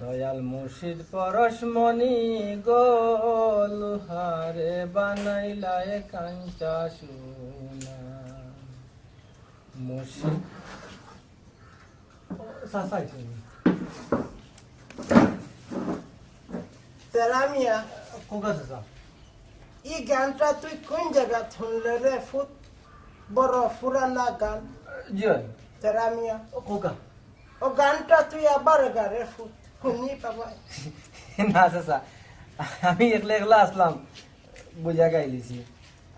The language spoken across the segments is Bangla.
দয়াল মুর্শিদ পরশমণি গোলহারে বানাইলায় কাঞ্চা সোনা। মুর্শিদ। সাসাই তেরামিয়া কোকা সাসা এই গানটা তুই কোন জায়গা শুনলে রে ফুট? বড় পুরানা গান। জন তেরামিয়া কোকা? ও গানটা তুই আবার গা রে ফুট। না চাচা আমি একলা একলা আসলাম বুঝা গাইলিছি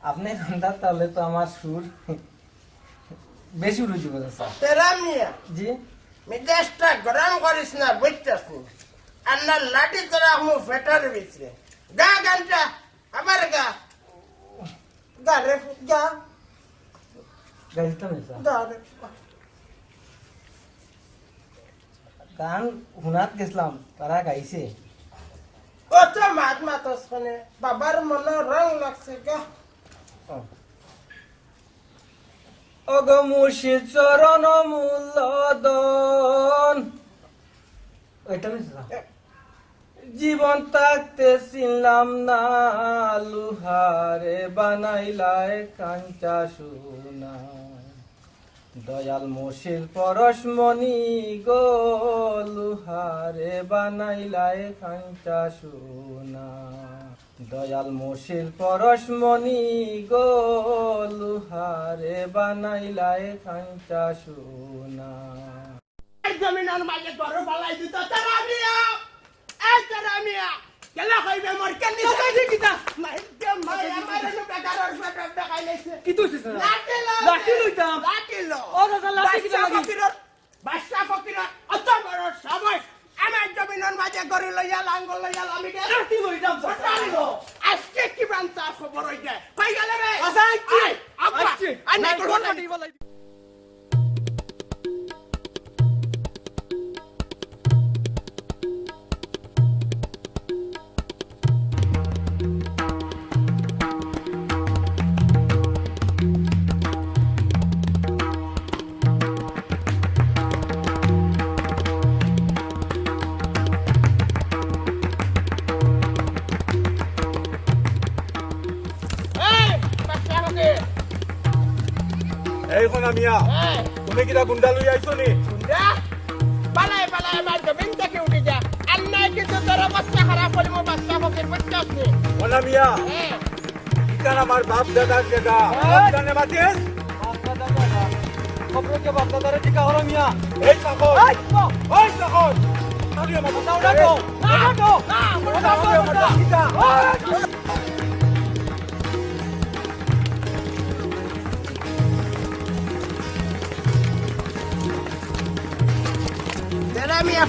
আপনি গানটা তাহলে তো আমার সুর বেশি রুচি চাচা। তেরামিয়া জি? মেজাজটা গরম করিস না বুঝতেস নি? আর না লাঠি তোরা মু ফেটার ভিতরে। গা গানটা আবার গা। গা রে গা। গাইতাম চাচা? গা রে গান শুনাত গেছিলাম তারা গাইছে। ও তো মাত মাতস মানে বাবার মনে রং লাগছে গা। অগ মুর্শিদ চরণ মূল্যদন ওইটা জীবন থাকতে চিনলাম না লুহারে বানাইলায় কাঞ্চা সোনা দয়াল মুর্শিদ পরশমণি গো লুহারে বানাইলায় কাঞ্চা সোনা দয়াল মুর্শিদ পরশমণি গো লুহারে বানাইলায় কাঞ্চা সোনা জমিনের মাঝে ঘর ফালাই দিত তারা মিয়া এই তারা মিয়া কেলা কইবে মোর কেনি সাইডে কিতা মাইতে মাই আমার নো কি তুই লাঠি লাঠি লইতাম। লাঠি লো ও দাদা, লাঠি কিতা লাগি? বাদশা ফকিরর অত বড় সাবাস আমার জমিনের মাঝে গরি লইয়া লাঙ্গল লইয়া আমি কে লাঠি লইতাম, সরকারি গো আজকে কি বান্তা খবর হইছে কই গেলে রে আইছি, আই, আব্বা। আই নাই, এই কোনা মিয়া তুমি কিটা গুন্ডা লই আইছো নি? পালাই পালাই আমার জমিন থেকে উঠে যা। নাই কিন্তু তোর অবস্থা খারাপ করে মো বাচ্চা ফকির বুঝছস নি কোনা মিয়া ইকান আমার বাপ দাদার জায়গা এই! জানে মাতিস খবরকে বাপ দাদারে টিকা হলো মিয়া। এই তখন এই, তো, ওই তখন তাহলে আমার ওটা ওটা তো, ওটা তো, না ওটা তো,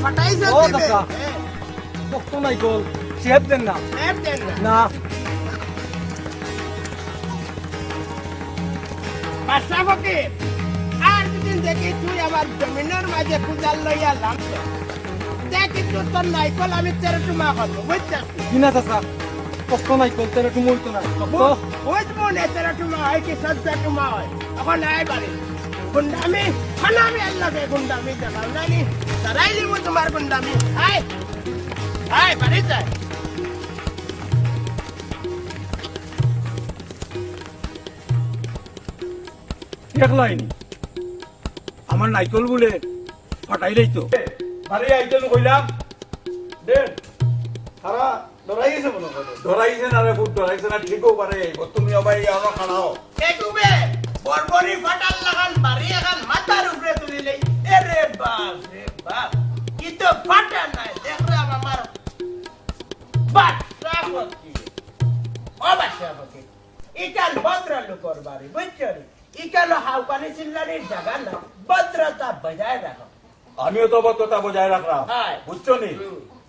ফাটাইছ ও দাদা। কষ্ট নাই গল শেপ দেন না। না। বাচ্চা ফকির আর যদি দেখি তুই আমার জমিনের মাঝে কুদাল লইয়া লামছ দেখি তুই তোর নাইকল আমি তেরো টুমা করব বুঝছস? কিনা চাচা? কষ্ট নাই গল তেরে তুমি উঠতো না কষ্ট বুঝব না তেরো টুমা হয় কি চোদ্দ টুমা হয়। এখন আয় বাড়ি। গুন্ডামি খানামি আল্লাহকে গুন্ডামি দেখাও নানি। তারাই লিবো তোমার গুন্ডামি। আয় আয় বাড়ি যায় দেখলাইনি আমার নাইকল বলে ফাটাইলেই তো। আরে আইতেন কইলাম। দেন সারা ধরাই গেছে মনে ধরাইছে না রে ফুট ধরাইছে না ঠিকও পারে। তুমি আবার আমরা খানাও বরবরি ফাটাল লাগান বাড়ি এখন মাথার উপরে তুলিলে এরে বাপ রে বাপ কি তো ফাটা নাই দেখলাম আমার বাচ্চা ফকি ও বাচ্চা ফকি ইকাল ভদ্র লোকর বাড়ি বুঝছ ইকাল হাউকানি চিল্লানির জায়গা না ভদ্রতা বজায় রাখো। আমিও তো বদ্ধতা বজায় রাখলাম। বুঝছ নি?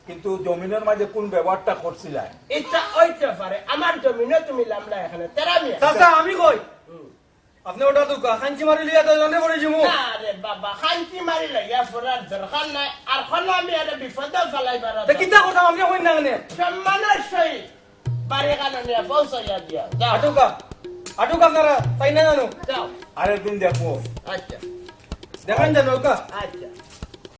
কিন্তু জমিনের মাঝে কোন ব্যবহারটা করছিলা ইচ্ছা ওইতে পারে আমার জমিনে তুমি লামলা এখানে তেরা মিয়া চাচা আমি কই? আপনি ওটা তো খাঞ্চি মারি লিয়া তো জানে পড়ে যাব না রে বাবা শান্তি মারি লইয়া ফুরার দরকার নাই। আর খন আমি আরে বিপদ ফেলাইবার তা কিতা কথা আপনি হই না কেনে? সম্মানের সহিত বাড়ি কাননে পৌঁছাইয়া দিয়া। যাও। আটুকা আটুকা আপনারা তাই না জানো? যাও। আরেকদিন দেখো। আচ্ছা। দেখেন জানো কা আচ্ছা।